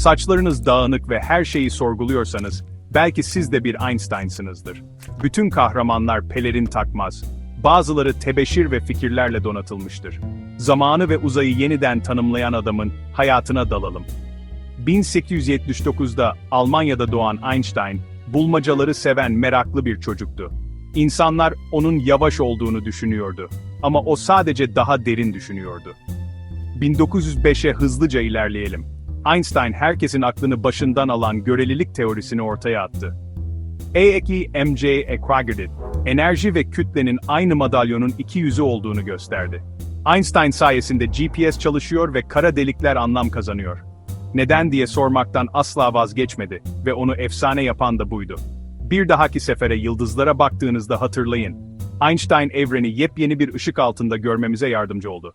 Saçlarınız dağınık ve her şeyi sorguluyorsanız, belki siz de bir Einstein'sınızdır. Bütün kahramanlar pelerin takmaz. Bazıları tebeşir ve fikirlerle donatılmıştır. Zamanı ve uzayı yeniden tanımlayan adamın hayatına dalalım. 1879'da Almanya'da doğan Einstein, bulmacaları seven meraklı bir çocuktu. İnsanlar onun yavaş olduğunu düşünüyordu. Ama o sadece daha derin düşünüyordu. 1905'e hızlıca ilerleyelim. Einstein herkesin aklını başından alan görelilik teorisini ortaya attı. E eki mc equaggregate, enerji ve kütlenin aynı madalyonun iki yüzü olduğunu gösterdi. Einstein sayesinde GPS çalışıyor ve kara delikler anlam kazanıyor. Neden diye sormaktan asla vazgeçmedi ve onu efsane yapan da buydu. Bir dahaki sefere yıldızlara baktığınızda hatırlayın. Einstein evreni yepyeni bir ışık altında görmemize yardımcı oldu.